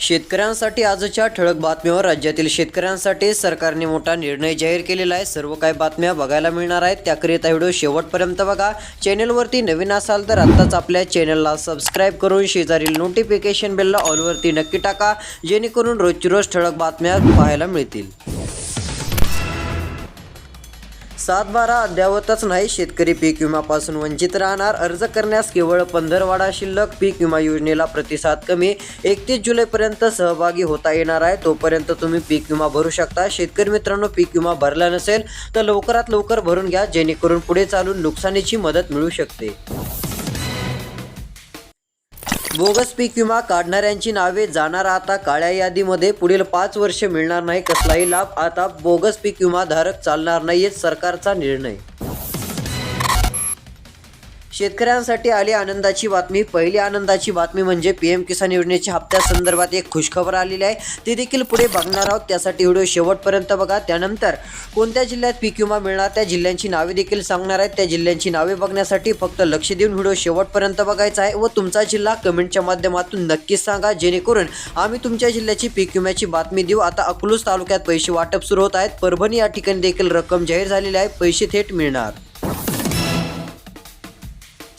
शेतकऱ्यांसाठी आजच्या ठळक बातम्यावर राज्यातील शेतकऱ्यांसाठी सरकारने मोठा निर्णय जाहीर केलेला आहे. सर्व काही बातम्या बघायला मिळणार आहेत. त्याकरिता व्हिडिओ शेवटपर्यंत बघा. चॅनलवरती नवीन असाल तर आत्ताच आपल्या चॅनलला सबस्क्राईब करून शेजारील नोटिफिकेशन बेलला ऑलवरती नक्की टाका जेणेकरून रोजची रोज ठळक बातम्या पाहायला मिळतील. सातबारा अद्ययावतच अद्यावतच नाही. शेतकरी पीक विम्यापासून वंचित राहणार. अर्ज करण्यास केवळ पंधरवाडा शिल्लक पीक विमा योजनेला प्रतिसाद कमी एकतीस जुलैपर्यंत सहभागी होता येणार आहे. तोपर्यंत तुम्ही पीक विमा भरू शकता. शेतकरी मित्रांनो पीक विमा भरला नसेल तर लवकरात लवकर भरून घ्या. जेणेकरून पुढे चालून नुकसानीची मदत मिळू शकते. बोगस पीक विमा काढणाऱ्यांची नावे जाणार आता काळ्या यादीमध्ये. पुढील पाच वर्ष मिळणार नाही कसलाही लाभ. आता बोगस पीक विमा धारक चालणार नाहीयेत सरकारचा निर्णय. शेतकऱ्यांसाठी आली आनंदाची बातमी. पहिली आनंदाची बातमी म्हणजे पी एम किसान योजनेच्या हप्त्यासंदर्भात एक खुशखबर आलेली आहे. ती देखील पुढे बघणार आहोत. त्यासाठी व्हिडिओ शेवटपर्यंत बघा. त्यानंतर कोणत्या जिल्ह्यात पीक विमा मिळणार त्या जिल्ह्यांची नावे देखील सांगणार आहेत. त्या जिल्ह्यांची नावे बघण्यासाठी फक्त लक्ष देऊन व्हिडिओ शेवटपर्यंत बघायचा आहे व तुमचा जिल्हा कमेंटच्या माध्यमातून नक्कीच सांगा. जेणेकरून आम्ही तुमच्या जिल्ह्याची पीक विम्याची बातमी देऊ. आता अकलूज तालुक्यात पैसे वाटप सुरू होत आहेत. परभणी या ठिकाणी देखील रक्कम जाहीर झालेली आहे. पैसे थेट मिळणार.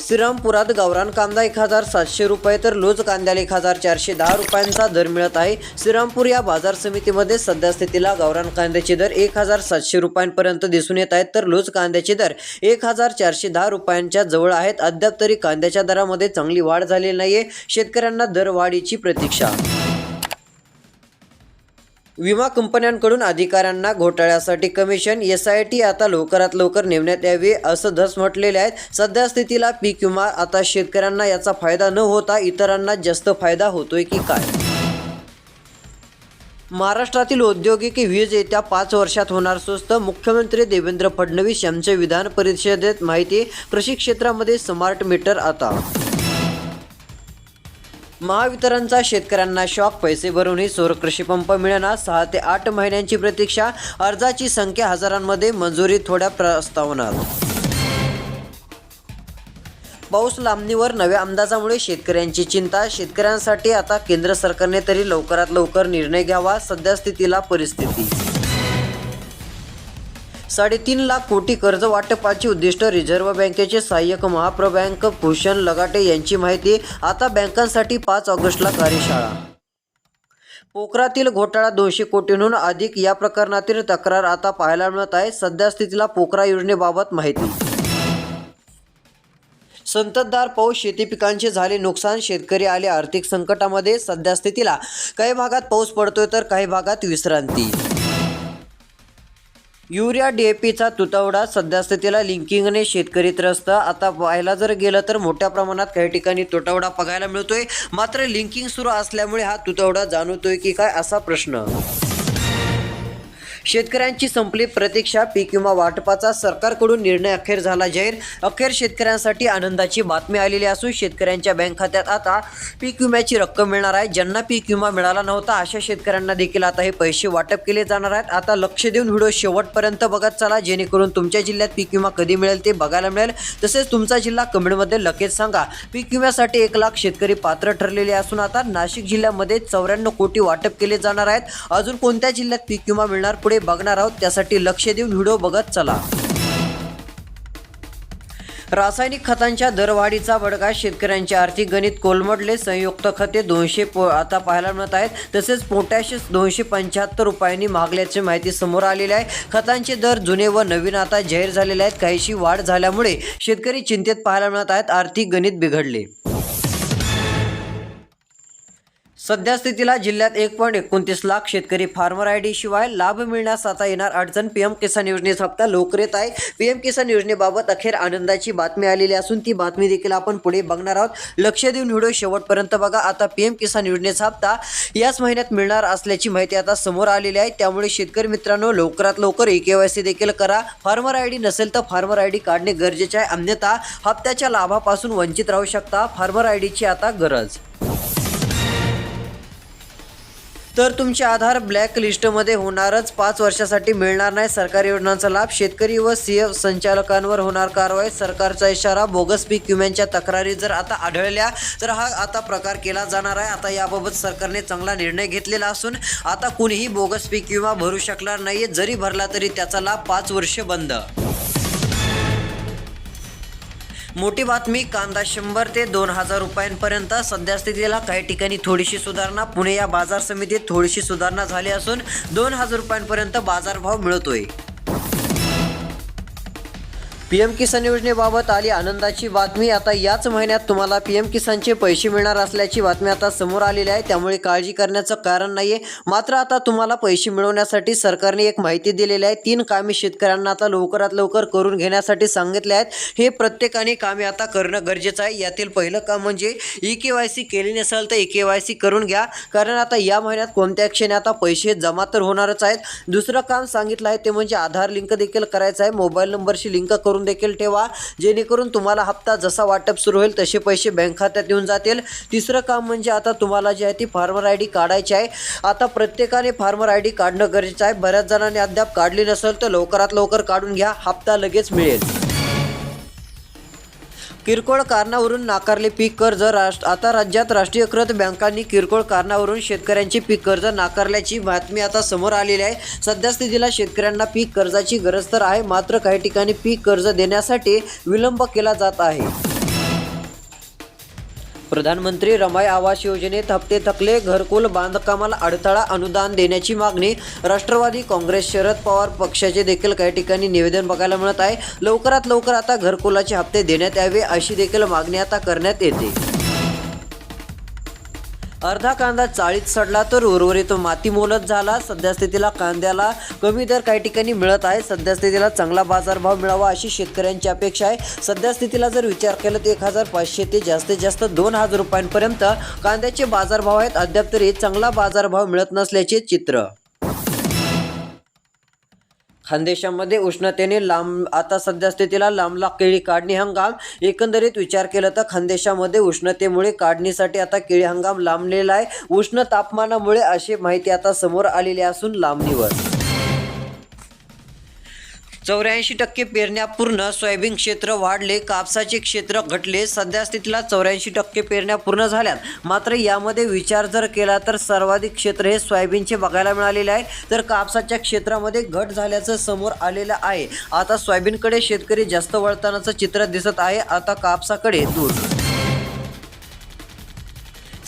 श्रीरामपुरात गावरान कांदा एक हजार सातशे रुपये तर लोज कांद्याला एक हजार चारशे दहा रुपयांचा दर मिळत आहे. श्रीरामपूर या बाजार समितीमध्ये सध्या स्थितीला गावरान कांद्याचे दर एक हजार सातशे रुपयांपर्यंत दिसून येत आहेत. तर लोज कांद्याचे दर एक हजार चारशे दहा रुपयांच्या जवळ आहेत. अद्याप तरी कांद्याच्या दरामध्ये चांगली वाढ झालेली नाहीये. शेतकऱ्यांना दरवाढीची प्रतीक्षा विमा कंपन्यांकडून अधिकाऱ्यांना घोटाळ्यासाठी कमिशन एस आय टी आता लवकरात लवकर नेमण्यात यावी असं धस म्हटलेले आहेत. सध्या स्थितीला पीक विमा आता शेतकऱ्यांना याचा फायदा न होता इतरांना जास्त फायदा होतोय की काय? महाराष्ट्रातील औद्योगिक वीज येत्या पाच वर्षात होणार स्वस्त मुख्यमंत्री देवेंद्र फडणवीस यांचे विधान परिषदेत माहिती कृषी क्षेत्रामध्ये स्मार्ट मीटर आता महावितरणचा शेतकऱ्यांना शॉक पैसे भरूनही सौर कृषीपंप मिळणार सहा ते आठ महिन्यांची प्रतीक्षा अर्जाची संख्या हजारांमध्ये मंजुरी थोड्या प्रस्तावनात. पाऊस लांबणीवर नव्या अंदाजामुळे शेतकऱ्यांची चिंता शेतकऱ्यांसाठी आता केंद्र सरकारने तरी लवकरात लवकर निर्णय घ्यावा सध्या स्थितीला परिस्थिती. साडेतीन लाख कोटी कर्ज वाटपाची उद्दिष्ट रिझर्व्ह बँकेचे सहाय्यक महाप्रबँक भूषण लगाटे यांची माहिती आता बँकांसाठी पाच ऑगस्टला कार्यशाळा. पोखरातील घोटाळा दोनशे कोटींहून अधिक या प्रकरणातील तक्रार आता पाहायला मिळत आहे. सध्या स्थितीला पोखरा योजनेबाबत माहिती. संततधार पाऊस शेती पिकांचे झाले नुकसान शेतकरी आले आर्थिक संकटामध्ये. सध्या स्थितीला काही भागात पाऊस पडतोय तर काही भागात विश्रांती. युरिया डीएपीचा तुटवडा सध्या स्थितीला लिंकिंगने शेतकरी त्रस्त. आता पाहायला जर गेलं तर मोठ्या प्रमाणात काही ठिकाणी तुटवडा बघायला मिळतोय. मात्र लिंकिंग सुरू असल्यामुळे हा तुटवडा जाणवतोय की काय असा प्रश्न. शेतकऱ्यांची संपली प्रतीक्षा पीक विमा वाटपाचा सरकारकडून निर्णय अखेर झाला जाहीर. अखेर शेतकऱ्यांसाठी आनंदाची बातमी आलेली असून शेतकऱ्यांच्या बँक खात्यात आता पीक विम्याची रक्कम मिळणार आहे. ज्यांना पीक विमा मिळाला नव्हता अशा शेतकऱ्यांना देखील आता हे पैसे वाटप केले जाणार आहेत. आता लक्ष देऊन व्हिडिओ शेवटपर्यंत बघत चला जेणेकरून तुमच्या जिल्ह्यात पीक विमा कधी मिळेल ते बघायला मिळेल. तसेच तुमचा जिल्हा कमेंटमध्ये लगेच सांगा. पीक विम्यासाठी एक लाख शेतकरी पात्र ठरलेले असून आता नाशिक जिल्ह्यामध्ये चौऱ्याण्णव कोटी वाटप केले जाणार आहेत. अजून कोणत्या जिल्ह्यात पीक विमा मिळणार पुढे बघणार आहोत. त्यासाठी लक्ष देऊन व्हिडिओ बघत चला. रासायनिक खतांच्या दरवाढीचा बडगा शेतकऱ्यांचे आर्थिक गणित कोलमडले. संयुक्त खते दोनशे पो आता पाहायला मिळत आहेत. तसेच पोटॅश दोनशे पंच्याहत्तर रुपयांनी महागल्याची माहिती समोर आलेली आहे. खतांचे दर जुने व नवीन आता जाहीर झालेले आहेत. काहीशी वाढ झाल्यामुळे शेतकरी चिंतेत पाहायला मिळत आहेत. आर्थिक गणित बिघडले. सध्यास्थितीला जिल्ह्यात एक पॉईंट एकोणतीस लाख शेतकरी फार्मर आय डी शिवाय लाभ मिळण्यास आता येणार अडचण. पीएम किसान योजनेचा हप्ता लवकर येत आहे पीएम किसान योजनेबाबत अखेर आनंदाची बातमी आलेली असून ती बातमी देखील आपण पुढे बघणार आहोत. लक्ष देऊन व्हिडिओ शेवटपर्यंत बघा. आता पीएम किसान योजनेचा हप्ता याच महिन्यात मिळणार असल्याची माहिती आता समोर आलेली आहे. त्यामुळे शेतकरी मित्रांनो लवकरात लवकर ई के वाय सी देखील करा. फार्मर आय डी नसेल तर फार्मर आय डी काढणे गरजेचे आहे. अन्यथा हप्त्याच्या लाभापासून वंचित राहू शकता. फार्मर आय डीची आता गरज. तर तुमचे आधार ब्लॅक लिस्टमध्ये होणारच. पाच वर्षासाठी मिळणार नाही. सरकारी योजनांचा लाभ शेतकरी व सीएफ संचालकांवर होणार कारवाई. सरकारचा इशारा बोगस पीक विम्यांच्या तक्रारी जर आता आढळल्या तर हा आता प्रकार केला जाणार आहे. आता याबाबत सरकारने चांगला निर्णय घेतलेला असून आता कुणीही बोगस पीक विमा भरू शकणार नाही जरी भरला तरी त्याचा लाभ पाच वर्ष बंद. मोठी बातमी कांदा शंभर ते दोन हजार रुपयांपर्यंत. सध्या स्थितीला काही ठिकाणी थोडीशी सुधारणा पुणे या बाजार समितीत थोडीशी सुधारणा झाली असून दोन हजार रुपयांपर्यंत बाजारभाव मिळतोय. पी एम किसान योजनेबाबत आली आनंदाची बातमी. आता याच महिन्यात तुम्हाला पी एम किसानचे पैसे मिळणार असल्याची बातमी आता समोर आलेली आहे. त्यामुळे काळजी करण्याचं कारण नाही आहे मात्र आता तुम्हाला पैसे मिळवण्यासाठी सरकारने एक माहिती दिलेली आहे. तीन कामे शेतकऱ्यांना आता लवकरात लवकर करून घेण्यासाठी सांगितले आहेत. हे प्रत्येकाने कामे आता करणं गरजेचं आहे. यातील पहिलं काम म्हणजे ई के वाय सी केली नसेल तर ई के वाय सी करून घ्या. कारण आता या महिन्यात कोणत्या क्षणी आता पैसे जमा तर होणारच आहेत. दुसरं काम सांगितलं आहे ते म्हणजे आधार लिंक देखील करायचं आहे. मोबाईल नंबरशी लिंक करून देखील ठेवा. जेणेकरून तुम्हाला हप्ता जसा वाटप सुरू होईल तसे पैसे बँक खात्यात येऊन जातील. तिसरं काम म्हणजे आता तुम्हाला जी आहे ती फार्मर आय डी काढायची आहे. आता प्रत्येकाने फार्मर आय डी काढणं गरजेचं आहे. बऱ्याच जणांनी अद्याप काढली नसेल तर लवकरात लवकर काढून घ्या. हप्ता लगेच मिळेल. किरकोळ कारणावरून नाकारले पीक कर्ज राष्ट्र आता राज्यात राष्ट्रीयकृत बँकांनी किरकोळ कारणावरून शेतकऱ्यांचे पीक कर्ज नाकारल्याची बातमी आता समोर आलेली आहे. सध्या स्थितीला शेतकऱ्यांना पीक कर्जाची गरज तर आहे मात्र काही ठिकाणी पीक कर्ज देण्यासाठी विलंब केला जात आहे. प्रधानमंत्री रमाई आवास योजनेत हप्ते थकले घरकुल बांधकामाला अडथळा अनुदान देण्याची मागणी राष्ट्रवादी काँग्रेस शरद पवार पक्षाचे देखील काही ठिकाणी निवेदन बघायला मिळत आहे. लवकरात लवकर आता घरकुलाचे हप्ते देण्यात यावे अशी देखील मागणी आता करण्यात येते. अर्धा कांदा चाळीत सडला तर उर्वरित माती मोलत झाला. सध्या स्थितीला कांद्याला कमी दर काही ठिकाणी मिळत आहे. सध्या स्थितीला चांगला बाजारभाव मिळावा अशी शेतकऱ्यांची अपेक्षा आहे. सध्या स्थितीला जर विचार केला तर एक हजार पाचशे ते जास्तीत जास्त दोन हजार रुपयांपर्यंत कांद्याचे बाजारभाव आहेत. अद्याप तरी चांगला बाजारभाव मिळत नसल्याचे चित्र खानदेशामध्ये उष्णतेने लांब आता सध्या स्थितीला लांबला केळी काढणी हंगाम. एकंदरीत विचार केला तर खानदेशामध्ये उष्णतेमुळे काढणीसाठी आता केळी हंगाम लांबलेला आहे. उष्ण तापमानामुळे अशी माहिती आता समोर आलेली असून लांबणीवर. चौऱ्याऐंशी टक्के पेरण्या पूर्ण सोयाबीन क्षेत्र वाढले कापसाचे क्षेत्र घटले सध्या स्थितीला चौऱ्याऐंशी टक्के पेरण्या पूर्ण झाल्यात. मात्र यामध्ये विचार जर केला तर सर्वाधिक क्षेत्र हे सोयाबीनचे बघायला मिळालेले आहे. तर कापसाच्या क्षेत्रामध्ये घट झाल्याचं समोर आलेलं आहे. आता सोयाबीनकडे शेतकरी जास्त वळतानाचं चित्र दिसत आहे. आता कापसाकडे दूर.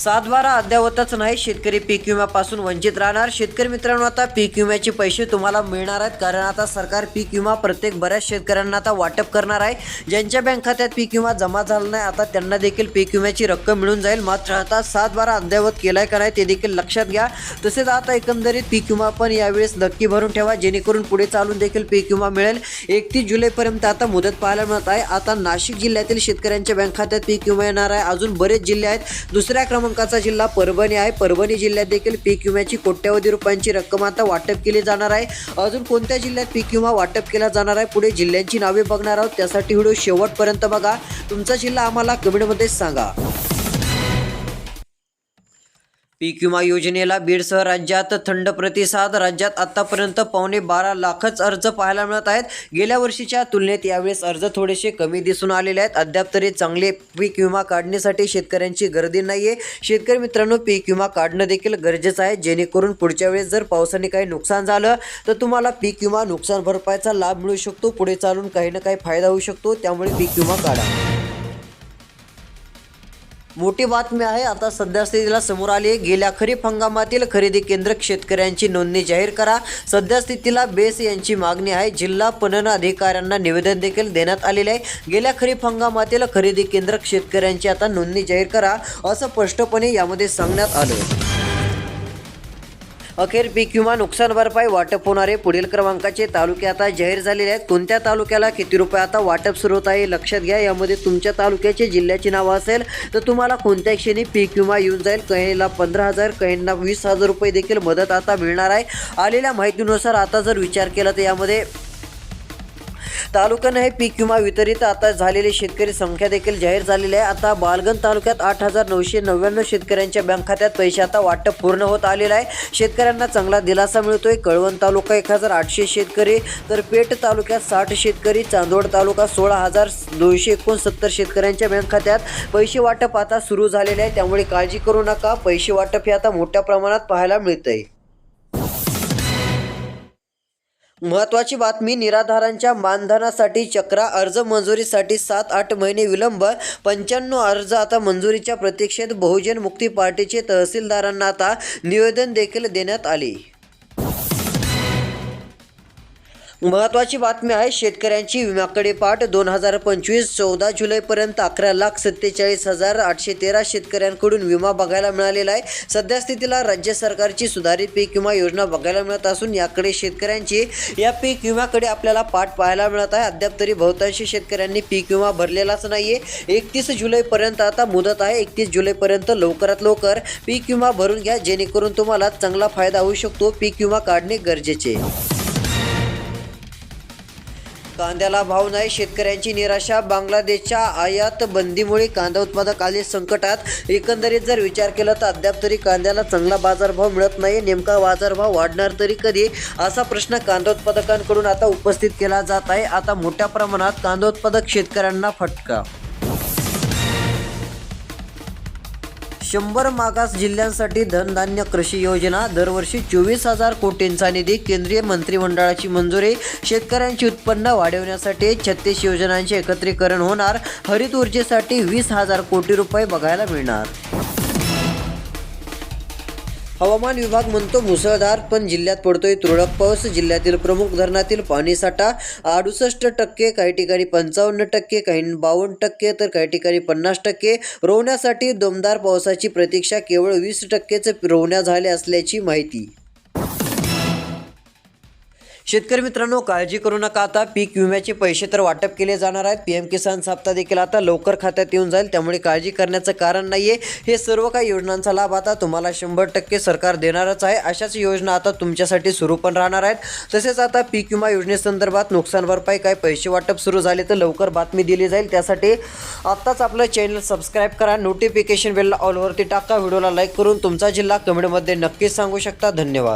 सातबारा अद्यावतच नाही. शेतकरी पीक विम्यापासून वंचित राहणार. शेतकरी मित्रांनो आता पीक विम्याचे पैसे तुम्हाला मिळणार आहेत. कारण आता सरकार पीक विमा प्रत्येक बऱ्याच शेतकऱ्यांना आता वाटप करणार आहे. ज्यांच्या बँक खात्यात पीक विमा जमा झाला नाही आता त्यांना देखील पीक विम्याची रक्कम मिळून जाईल. मात्र आता सातबारा अद्यावत केलाय का नाही ते देखील लक्षात घ्या. तसेच आता एकंदरीत पीक विमा पण यावेळेस नक्की भरून ठेवा. जेणेकरून पुढे चालून देखील पीक विमा मिळेल. एकतीस जुलैपर्यंत आता मुदत पाहायला मिळत आहे. आता नाशिक जिल्ह्यातील शेतकऱ्यांच्या बँक खात्यात पीक विमा येणार आहे. अजून बरेच जिल्हे आहेत. दुसऱ्या क्रमांक क्रमांकाचा जिल्हा परभणी आहे. परभणी जिल्ह्यात देखील पीक विम्याची कोट्यवधी रुपयांची रक्कम आता वाटप केली जाणार आहे. अजून कोणत्या जिल्ह्यात पीक विमा वाटप केला जाणार आहे? पुढे जिल्ह्यांची नावे बघणार आहोत. त्यासाठी व्हिडिओ शेवटपर्यंत बघा. तुमचा जिल्हा आम्हाला कमेंटमध्ये सांगा. पीक विमा योजनेला बीडसह राज्यात थंड प्रतिसाद. राज्यात आतापर्यंत पावणे बारा लाखच अर्ज पाहायला मिळत आहेत. गेल्या वर्षीच्या तुलनेत यावेळेस अर्ज थोडेसे कमी दिसून आलेले आहेत. अद्याप तरी चांगले पीक विमा काढण्यासाठी शेतकऱ्यांची गर्दी नाही आहे शेतकरी मित्रांनो पीक विमा काढणं देखील गरजेचं आहे. जेणेकरून पुढच्या वेळेस जर पावसाने काही नुकसान झालं तर तुम्हाला पीक विमा नुकसान भरपाईचा लाभ मिळू शकतो. पुढे चालून काही ना काही फायदा होऊ शकतो. त्यामुळे पीक विमा काढा. मोठी बातमी आहे आता सध्या स्थितीला समोर आली गेल्या खरीप हंगामातील खरेदी केंद्र शेतकऱ्यांची नोंदणी जाहीर करा. सध्या स्थितीला बेस यांची मागणी आहे. जिल्हा पणन अधिकाऱ्यांना निवेदन देखील देण्यात आलेले आहे. गेल्या खरीप हंगामातील खरेदी केंद्र शेतकऱ्यांची आता नोंदणी जाहीर करा असं स्पष्टपणे यामध्ये सांगण्यात आलं अखेर पीक विमा नुकसान भरपाई वाटप होणारे पुढील क्रमांकाचे तालुके आता जाहीर झालेले आहेत. कोणत्या तालुक्याला किती रुपये आता वाटप सुरू होत आहे लक्षात घ्या. यामध्ये तुमच्या तालुक्याचे जिल्ह्याची नावं असेल तर तुम्हाला कोणत्या क्षणी पीक विमा येऊन जाईल? काहींना पंधरा हजार काहींना वीस हजार रुपये देखील मदत आता मिळणार आहे. आलेल्या माहितीनुसार आता जर विचार केला तर यामध्ये तालुक्यानं हे पीक विमा वितरित. आता झालेले शेतकरी संख्या देखील जाहीर झालेली आहे. आता बालगन तालुक्यात आठ हजार नऊशे नव्याण्णव शेतकऱ्यांच्या बँक खात्यात पैसे आता वाटप पूर्ण होत आलेलं आहे. शेतकऱ्यांना चांगला दिलासा मिळतोय. कळवण तालुका एक हजार आठशे शेतकरी तर पेठ तालुक्यात साठ शेतकरी चांदोड तालुका सोळा हजार दोनशे एकोणसत्तर शेतकऱ्यांच्या बँक खात्यात पैसे वाटप आता सुरू झालेले आहे. त्यामुळे काळजी करू नका. पैसे वाटप हे आता मोठ्या प्रमाणात पाहायला मिळतंय. महत्वाची बातमी निराधारांच्या मानधनासाठी चक्रा अर्ज मंजुरीसाठी सात आठ महिने विलंब पंच्याण्णव अर्ज आता मंजुरीच्या प्रतीक्षेत बहुजन मुक्ती पार्टीचे तहसीलदारांना आता निवेदन देखील देण्यात आले. महत्वाची बातमी आहे शेतकऱ्यांची विम्याकडे पाठ. दोन हजार पंचवीस चौदा जुलैपर्यंत अकरा लाख सत्तेचाळीस हजार आठशे तेरा शेतकऱ्यांकडून विमा बघायला मिळालेला आहे. सध्या स्थितीला राज्य सरकारची सुधारित पीक विमा योजना बघायला मिळत असून याकडे शेतकऱ्यांची या पीक विम्याकडे आपल्याला पाठ पाहायला मिळत आहे. अद्याप तरी बहुतांशी शेतकऱ्यांनी पीक विमा भरलेलाच नाहीये. एकतीस जुलैपर्यंत आता मुदत आहे. एकतीस जुलैपर्यंत लवकरात लवकर पीक विमा भरून घ्या जेणेकरून तुम्हाला चांगला फायदा होऊ शकतो. पीक विमा काढणे गरजेचे कांद्याला भाव नाही. शेतकऱ्यांची निराशा बांगलादेशच्या आयात बंदीमुळे कांदा उत्पादक आले संकटात. एकंदरीत जर विचार केला तर अद्याप तरी कांद्याला चांगला बाजारभाव मिळत नाही. नेमका बाजारभाव वाढणार तरी कधी? असा प्रश्न कांदा उत्पादकांकडून आता उपस्थित केला जात आहे. आता मोठ्या प्रमाणात कांदा उत्पादक शेतकऱ्यांना फटका शंभर मागास जिल्ह्यांसाठी धनधान्य कृषी योजना. दरवर्षी चोवीस हजार कोटींचा निधी केंद्रीय मंत्रिमंडळाची मंजुरी. शेतकऱ्यांचे उत्पन्न वाढवण्यासाठी छत्तीस योजनांचे एकत्रीकरण होणार. हरित ऊर्जेसाठी वीस हजार कोटी रुपये बघायला मिळणार. हवामान विभाग म्हणतो मुसळधार पण जिल्ह्यात पडतोय तुरळक पाऊस. जिल्ह्यातील प्रमुख धरणातील पाणीसाठा अडुसष्ट टक्के काही ठिकाणी पंचावन्न टक्के काही बावन्न टक्के तर काही ठिकाणी पन्नास टक्के. रोवण्यासाठी दमदार पावसाची प्रतीक्षा केवळ वीस टक्केच रोवण्या झाल्या असल्याची माहिती. शेतकरी मित्रांनो काळजी करू नका आता. पीक विम्याचे पैसे तर वाटप केले जाणार आहेत. पी एम किसान साप्ता देखील आता लवकर खात्यात येऊन जाईल. त्यामुळे काळजी करण्याचं कारण नाही आहे हे सर्व काही योजनांचा लाभ आता तुम्हाला शंभर टक्के सरकार देणारच आहे. अशाच योजना आता तुमच्यासाठी सुरू पण राहणार आहेत. तसेच आता पीक विमा योजनेसंदर्भात नुकसान भरपाई काय पैसे वाटप सुरू झाले तर लवकर बातमी दिली जाईल. त्यासाठी आत्ताच आपलं चॅनल सबस्क्राईब करा. नोटिफिकेशन बेलला ऑलवरती टाका. व्हिडिओला लाईक करून तुमचा जिल्हा कमेंटमध्ये नक्कीच सांगू शकता. धन्यवाद.